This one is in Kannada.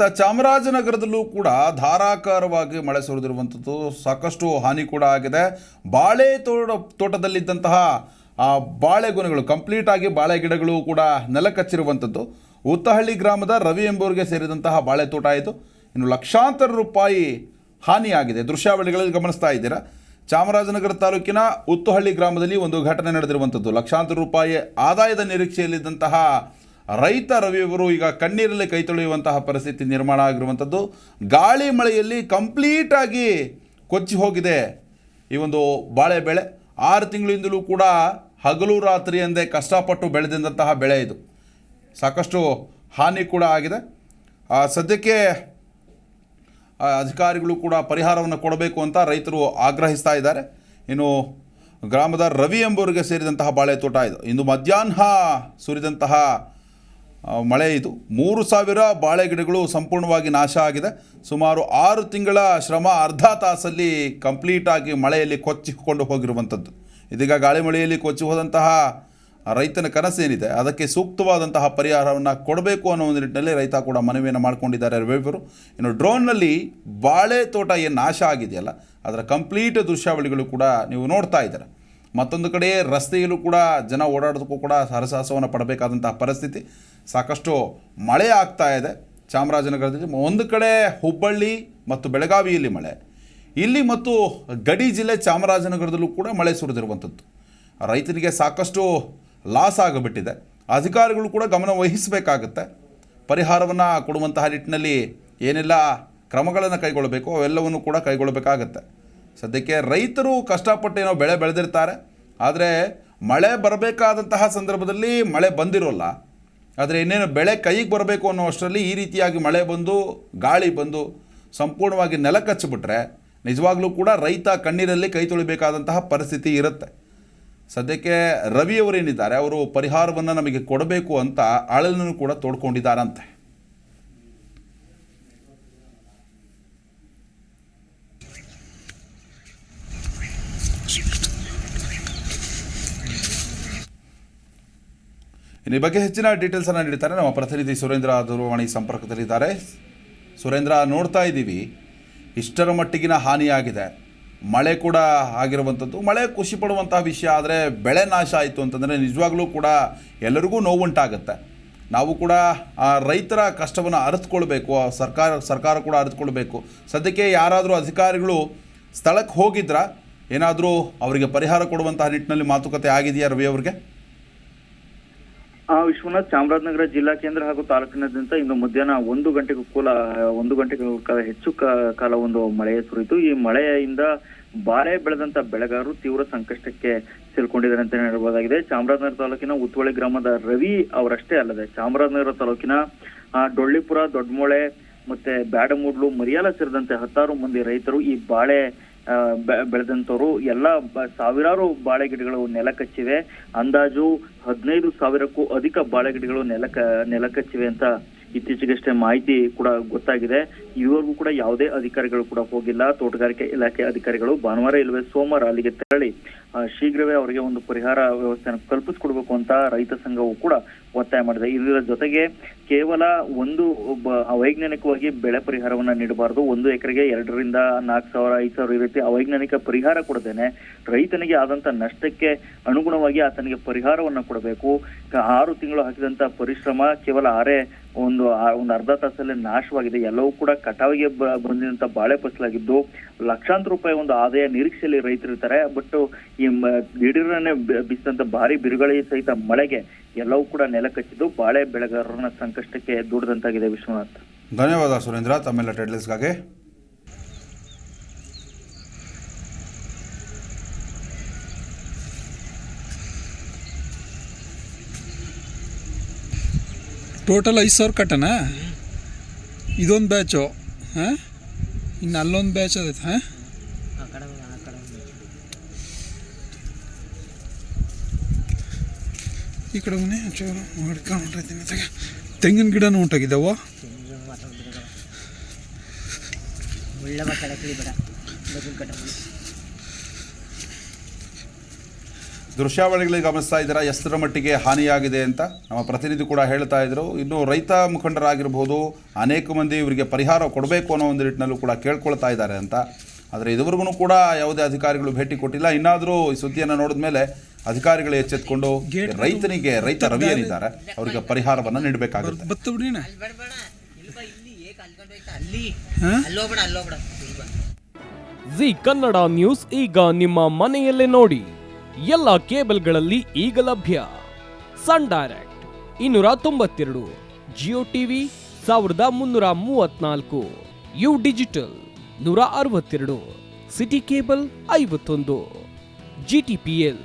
ಇತ್ತ ಚಾಮರಾಜನಗರದಲ್ಲೂ ಕೂಡ ಧಾರಾಕಾರವಾಗಿ ಮಳೆ ಸುರಿದಿರುವಂಥದ್ದು ಸಾಕಷ್ಟು ಹಾನಿ ಕೂಡ ಆಗಿದೆ. ಬಾಳೆ ತೋಟ ತೋಟದಲ್ಲಿದ್ದಂತಹ, ಆ ಬಾಳೆಗೊನೆಗಳು ಕಂಪ್ಲೀಟ್ ಆಗಿ ಬಾಳೆ ಗಿಡಗಳು ಕೂಡ ನೆಲಕಚ್ಚಿರುವಂಥದ್ದು. ಉತ್ತಹಳ್ಳಿ ಗ್ರಾಮದ ರವಿ ಎಂಬುವರಿಗೆ ಸೇರಿದಂತಹ ಬಾಳೆ ತೋಟ ಆಯಿತು ಇನ್ನು ಲಕ್ಷಾಂತರ ರೂಪಾಯಿ ಹಾನಿಯಾಗಿದೆ. ದೃಶ್ಯಾವಳಿಗಳಲ್ಲಿ ಗಮನಿಸ್ತಾ ಇದ್ದೀರಾ? ಚಾಮರಾಜನಗರ ತಾಲೂಕಿನ ಉತ್ತುಹಳ್ಳಿ ಗ್ರಾಮದಲ್ಲಿ ಒಂದು ಘಟನೆ ನಡೆದಿರುವಂಥದ್ದು. ಲಕ್ಷಾಂತರ ರೂಪಾಯಿ ಆದಾಯದ ನಿರೀಕ್ಷೆಯಲ್ಲಿದ್ದಂತಹ ರೈತ ರವಿಯವರು ಈಗ ಕಣ್ಣೀರಲ್ಲಿ ಕೈ ತೊಳೆಯುವಂತಹ ಪರಿಸ್ಥಿತಿ ನಿರ್ಮಾಣ ಆಗಿರುವಂಥದ್ದು. ಗಾಳಿ ಮಳೆಯಲ್ಲಿ ಕಂಪ್ಲೀಟಾಗಿ ಕೊಚ್ಚಿ ಹೋಗಿದೆ ಈ ಒಂದು ಬಾಳೆ ಬೆಳೆ ಆರು ತಿಂಗಳಿಂದಲೂ ಕೂಡ ಹಗಲು ರಾತ್ರಿ ಎಂದೇ ಕಷ್ಟಪಟ್ಟು ಬೆಳೆದಂತಹ ಬೆಳೆ ಇದು. ಸಾಕಷ್ಟು ಹಾನಿ ಕೂಡ ಆಗಿದೆ. ಸದ್ಯಕ್ಕೆ ಅಧಿಕಾರಿಗಳು ಕೂಡ ಪರಿಹಾರವನ್ನು ಕೊಡಬೇಕು ಅಂತ ರೈತರು ಆಗ್ರಹಿಸ್ತಾ ಇದ್ದಾರೆ. ಇನ್ನು ಗ್ರಾಮದ ರವಿ ಎಂಬುವರಿಗೆ ಸೇರಿದಂತಹ ಬಾಳೆ ತೋಟ ಇದು. ಇಂದು ಮಧ್ಯಾಹ್ನ ಸುರಿದಂತಹ ಮಳೆ ಇದು. ಮೂರು ಸಾವಿರ ಬಾಳೆ ಗಿಡಗಳು ಸಂಪೂರ್ಣವಾಗಿ ನಾಶ ಆಗಿದೆ. ಸುಮಾರು ಆರು ತಿಂಗಳ ಶ್ರಮ ಅರ್ಧ ತಾಸಲ್ಲಿ ಕಂಪ್ಲೀಟಾಗಿ ಮಳೆಯಲ್ಲಿ ಕೊಚ್ಚಿಕೊಂಡು ಹೋಗಿರುವಂಥದ್ದು. ಇದೀಗ ಗಾಳಿ ಮಳೆಯಲ್ಲಿ ಕೊಚ್ಚಿ ಹೋದಂತಹ ರೈತನ ಕನಸೇನಿದೆ ಅದಕ್ಕೆ ಸೂಕ್ತವಾದಂತಹ ಪರಿಹಾರವನ್ನು ಕೊಡಬೇಕು ಅನ್ನೋ ಒಂದು ನಿಟ್ಟಿನಲ್ಲಿ ರೈತ ಕೂಡ ಮನವಿಯನ್ನು ಮಾಡಿಕೊಂಡಿದ್ದಾರೆ ರವಿಬರು ಇನ್ನು ಡ್ರೋನ್ನಲ್ಲಿ ಬಾಳೆ ತೋಟ ಏನು ನಾಶ ಆಗಿದೆಯಲ್ಲ, ಅದರ ಕಂಪ್ಲೀಟ್ ದೃಶ್ಯಾವಳಿಗಳು ಕೂಡ ನೀವು ನೋಡ್ತಾ ಇದ್ದಾರೆ? ಮತ್ತೊಂದು ಕಡೆ ರಸ್ತೆಯಲ್ಲೂ ಕೂಡ ಜನ ಓಡಾಡೋದಕ್ಕೂ ಕೂಡ ಹರಸಾಹಸವನ್ನು ಪಡಬೇಕಾದಂತಹ ಪರಿಸ್ಥಿತಿ ಸಾಕಷ್ಟು ಮಳೆ ಆಗ್ತಾ ಇದೆ. ಚಾಮರಾಜನಗರದಲ್ಲಿ ಒಂದು ಕಡೆ ಹುಬ್ಬಳ್ಳಿ ಮತ್ತು ಬೆಳಗಾವಿಯಲ್ಲಿ ಮಳೆ. ಇಲ್ಲಿ ಮತ್ತು ಗಡಿ ಜಿಲ್ಲೆ ಚಾಮರಾಜನಗರದಲ್ಲೂ ಕೂಡ ಮಳೆ ಸುರಿದಿರುವಂಥದ್ದು ರೈತರಿಗೆ ಸಾಕಷ್ಟು ಲಾಸ್ ಆಗಿಬಿಟ್ಟಿದೆ. ಅಧಿಕಾರಿಗಳು ಕೂಡ ಗಮನ ವಹಿಸಬೇಕಾಗುತ್ತೆ. ಪರಿಹಾರವನ್ನು ಕೊಡುವಂತಹ ನಿಟ್ಟಿನಲ್ಲಿ ಏನೆಲ್ಲ ಕ್ರಮಗಳನ್ನು ಕೈಗೊಳ್ಳಬೇಕು ಅವೆಲ್ಲವನ್ನು ಕೂಡ ಕೈಗೊಳ್ಳಬೇಕಾಗತ್ತೆ. ಸದ್ಯಕ್ಕೆ ರೈತರು ಕಷ್ಟಪಟ್ಟು ಏನೋ ಬೆಳೆ ಬೆಳೆದಿರ್ತಾರೆ. ಆದರೆ ಮಳೆ ಬರಬೇಕಾದಂತಹ ಸಂದರ್ಭದಲ್ಲಿ ಮಳೆ ಬಂದಿರೋಲ್ಲ. ಆದರೆ ಇನ್ನೇನು ಬೆಳೆ ಕೈಗೆ ಬರಬೇಕು ಅನ್ನೋ ಅಷ್ಟರಲ್ಲಿ ಈ ರೀತಿಯಾಗಿ ಮಳೆ ಬಂದು, ಗಾಳಿ ಬಂದು ಸಂಪೂರ್ಣವಾಗಿ ನೆಲ ಕಚ್ಚಿಬಿಟ್ರೆ ನಿಜವಾಗ್ಲೂ ಕೂಡ ರೈತ ಕಣ್ಣೀರಲ್ಲಿ ಕೈ ತೊಳಿಬೇಕಾದಂತಹ ಪರಿಸ್ಥಿತಿ ಇರುತ್ತೆ. ಸದ್ಯಕ್ಕೆ ರವಿಯವರೇನಿದ್ದಾರೆ ಅವರು ಪರಿಹಾರವನ್ನು ನಮಗೆ ಕೊಡಬೇಕು ಅಂತ ಅಳಲನ್ನು ಕೂಡ ತೋಡ್ಕೊಂಡಿದ್ದಾರಂತೆ. ಇನ್ನು ಈ ಬಗ್ಗೆ ಹೆಚ್ಚಿನ ಡೀಟೇಲ್ಸನ್ನು ನೀಡ್ತಾರೆ ನಮ್ಮ ಪ್ರತಿನಿಧಿ ಸುರೇಂದ್ರ ದೂರವಾಣಿ ಸಂಪರ್ಕದಲ್ಲಿದ್ದಾರೆ. ಸುರೇಂದ್ರ, ನೋಡ್ತಾ ಇದ್ದೀವಿ. ಇಷ್ಟರ ಮಟ್ಟಿಗಿನ ಹಾನಿಯಾಗಿದೆ. ಮಳೆ ಕೂಡ ಆಗಿರುವಂಥದ್ದು. ಮಳೆ ಖುಷಿ ಪಡುವಂತಹ ವಿಷಯ ಆದರೆ ಬೆಳೆ ನಾಶ ಆಯಿತು ಅಂತಂದರೆ ನಿಜವಾಗ್ಲೂ ಕೂಡ ಎಲ್ಲರಿಗೂ ನೋವುಂಟಾಗುತ್ತೆ. ನಾವು ಕೂಡ ಆ ರೈತರ ಕಷ್ಟವನ್ನು ಅರಿತುಕೊಳ್ಬೇಕು. ಆ ಸರ್ಕಾರ ಸರ್ಕಾರ ಕೂಡ ಅರಿತುಕೊಳ್ಬೇಕು. ಸದ್ಯಕ್ಕೆ ಯಾರಾದರೂ ಅಧಿಕಾರಿಗಳು ಸ್ಥಳಕ್ಕೆ ಹೋಗಿದ್ರಾ ಏನಾದರೂ ಅವರಿಗೆ ಪರಿಹಾರ ಕೊಡುವಂತಹ ನಿಟ್ಟಿನಲ್ಲಿ ಮಾತುಕತೆ ಆಗಿದೆಯಾ ರವಿ ಅವ್ರಿಗೆ? ಆ ವಿಶ್ವನಾಥ್ ಚಾಮರಾಜನಗರ ಜಿಲ್ಲಾ ಕೇಂದ್ರ ಹಾಗೂ ತಾಲೂಕಿನಾದ್ಯಂತ ಇಂದು ಮಧ್ಯಾಹ್ನ ಒಂದು ಗಂಟೆಗೂ ಕೂಲ ಒಂದು ಗಂಟೆಗೂ ಕಾಲ ಹೆಚ್ಚು ಕಾಲ ಒಂದು ಮಳೆ ಸುರಿಯಿತು. ಈ ಮಳೆಯಿಂದ ಬಾಳೆ ಬೆಳೆದಂತ ಬೆಳೆಗಾರರು ತೀವ್ರ ಸಂಕಷ್ಟಕ್ಕೆ ಸಿಲ್ಕೊಂಡಿದ್ದಾರೆ ಅಂತ ಹೇಳಬಹುದಾಗಿದೆ. ಚಾಮರಾಜನಗರ ತಾಲೂಕಿನ ಉತ್ವಳ್ಳಿ ಗ್ರಾಮದ ರವಿ ಅವರಷ್ಟೇ ಅಲ್ಲದೆ ಚಾಮರಾಜನಗರ ತಾಲೂಕಿನ ಡೊಳ್ಳಿಪುರ ದೊಡ್ಡಮೊಳೆ ಮತ್ತೆ ಬ್ಯಾಡಮೂಡ್ಲು, ಮರಿಯಾಲ ಸೇರಿದಂತೆ ಹತ್ತಾರು ಮಂದಿ ರೈತರು ಈ ಬಾಳೆ ಬೆಳೆದಂತವರು ಎಲ್ಲ ಸಾವಿರಾರು ಬಾಳೆ ಗಿಡಗಳು ನೆಲ ಕಚ್ಚಿವೆ ಅಂದಾಜು ಹದಿನೈದು ಸಾವಿರಕ್ಕೂ ಅಧಿಕ ಬಾಳೆ ಗಿಡಗಳು ನೆಲ ಕ ನೆಲ ಕಚ್ಚಿವೆ ಅಂತ ಇತ್ತೀಚೆಗಷ್ಟೇ ಮಾಹಿತಿ ಕೂಡ ಗೊತ್ತಾಗಿದೆ. ಇವರೆಗೂ ಕೂಡ ಯಾವುದೇ ಅಧಿಕಾರಿಗಳು ಕೂಡ ಹೋಗಿಲ್ಲ. ತೋಟಗಾರಿಕೆ ಇಲಾಖೆ ಅಧಿಕಾರಿಗಳು ಭಾನುವಾರ ಇಲ್ಲವೇ ಸೋಮವಾರ ಅಲ್ಲಿಗೆ ತೆರಳಿ ಶೀಘ್ರವೇ ಅವರಿಗೆ ಒಂದು ಪರಿಹಾರ ವ್ಯವಸ್ಥೆಯನ್ನು ಕಲ್ಪಿಸಿಕೊಡ್ಬೇಕು ಅಂತ ರೈತ ಸಂಘವು ಕೂಡ ಒತ್ತಾಯ ಮಾಡಿದೆ. ಇದರ ಜೊತೆಗೆ ಕೇವಲ ಒಂದು ಒಬ್ಬ ಅವೈಜ್ಞಾನಿಕವಾಗಿ ಬೆಳೆ ಪರಿಹಾರವನ್ನ ನೀಡಬಾರದು. ಒಂದು ಎಕರೆಗೆ ಎರಡರಿಂದ ನಾಲ್ಕು ಸಾವಿರ, ಐದು ಸಾವಿರ ಈ ರೀತಿ ಅವೈಜ್ಞಾನಿಕ ಪರಿಹಾರ ಕೊಡದೇನೆ ರೈತನಿಗೆ ಆದಂತ ನಷ್ಟಕ್ಕೆ ಅನುಗುಣವಾಗಿ ಆತನಿಗೆ ಪರಿಹಾರವನ್ನ ಕೊಡಬೇಕು. ಆರು ತಿಂಗಳು ಹಾಕಿದಂತ ಪರಿಶ್ರಮ ಕೇವಲ ಆರೆ ಒಂದು ಒಂದು ಅರ್ಧ ತಾಸಲ್ಲಿ ನಾಶವಾಗಿದೆ. ಎಲ್ಲವೂ ಕೂಡ ಕಟಾವಿಗೆ ಬಂದಿದಂತ ಬಾಳೆ ಫಸಲಾಗಿದ್ದು ಲಕ್ಷಾಂತರ ರೂಪಾಯಿ ಒಂದು ಆದಾಯ ನಿರೀಕ್ಷೆಯಲ್ಲಿ ರೈತರಿರ್ತಾರೆ. ಬಟ್ ಈ ದಿಢೀರನೆ ಬಿಸಿದಂತ ಭಾರಿ ಬಿರುಗಾಳಿ ಸಹಿತ ಮಳೆಗೆ ಎಲ್ಲವೂ ಕೂಡ ನೆಲ ಕಚ್ಚಿದ್ದು ಬಾಳೆ ಬೆಳೆಗಾರರನ್ನ ಸಂಕಷ್ಟಕ್ಕೆ ದೂಡದಂತಾಗಿದೆ ವಿಶ್ವನಾಥ್. ಧನ್ಯವಾದ ಸುರೇಂದ್ರ ತಮ್ಮೆಲ್ಲ ಟೈಟಲ್ಸ್ಗಾಗಿ ಟೋಟಲ್ ಐದು ಸಾವಿರ ಕಟ್ಟನಾ? ಇದೊಂದು ಬ್ಯಾಚು ಹಾಂ? ಇನ್ನು ಅಲ್ಲೊಂದು ಬ್ಯಾಚ್ ಅದೈತೆ ಹಾಂ? ಈ ಕಡೆ ಮನೆ ಚೂರು ಹಿಡ್ಕೊಂಡು ತೆಗೆ ತೆಂಗಿನ ಗಿಡನೂ ಉಂಟಾಗಿದ್ದಾವ? ದೃಶ್ಯಾವಳಿಗಳಿಗೆ ಗಮನಿಸ್ತಾ ಇದ್ದೀರಾ? ಎಷ್ಟರ ಮಟ್ಟಿಗೆ ಹಾನಿಯಾಗಿದೆ ಅಂತ ನಮ್ಮ ಪ್ರತಿನಿಧಿ ಕೂಡ ಹೇಳ್ತಾ ಇದ್ರು. ಇನ್ನು ರೈತ ಮುಖಂಡರಾಗಿರ್ಬೋದು ಅನೇಕ ಮಂದಿ ಇವರಿಗೆ ಪರಿಹಾರ ಕೊಡಬೇಕು ಅನ್ನೋ ಒಂದು ನಿಟ್ಟಿನಲ್ಲೂ ಕೂಡ ಕೇಳ್ಕೊಳ್ತಾ ಇದ್ದಾರೆ ಅಂತ. ಆದರೆ ಇದುವರೆಗೂ ಕೂಡ ಯಾವುದೇ ಅಧಿಕಾರಿಗಳು ಭೇಟಿ ಕೊಟ್ಟಿಲ್ಲ. ಇನ್ನಾದರೂ ಈ ಸುದ್ದಿಯನ್ನು ನೋಡಿದ ಮೇಲೆ ಅಧಿಕಾರಿಗಳು ಎಚ್ಚೆತ್ಕೊಂಡು ರೈತನಿಗೆ ರೈತ ರವಿ ಏನಿದ್ದಾರೆ ಅವರಿಗೆ ಪರಿಹಾರವನ್ನು ನೀಡಬೇಕಾಗುತ್ತೆ. ಬತ್ತ ಜಿ ಕನ್ನಡ ನ್ಯೂಸ್ ಈಗ ನಿಮ್ಮ ಮನೆಯಲ್ಲೇ ನೋಡಿ. ಎಲ್ಲ ಕೇಬಲ್ಗಳಲ್ಲಿ ಈಗ ಲಭ್ಯ. ಸನ್ ಡೈರೆಕ್ಟ್ ಇನ್ನೂರ ತೊಂಬತ್ತೆರಡು ಜಿಯೋ ಟಿವಿ ಸಾವಿರದ ಮುನ್ನೂರ ಮೂವತ್ನಾಲ್ಕು ಯು ಡಿಜಿಟಲ್ ನೂರ ಅರವತ್ತೆರಡು ಸಿಟಿ ಕೇಬಲ್ ಐವತ್ತೊಂದು ಜಿ ಟಿ ಪಿ ಎಲ್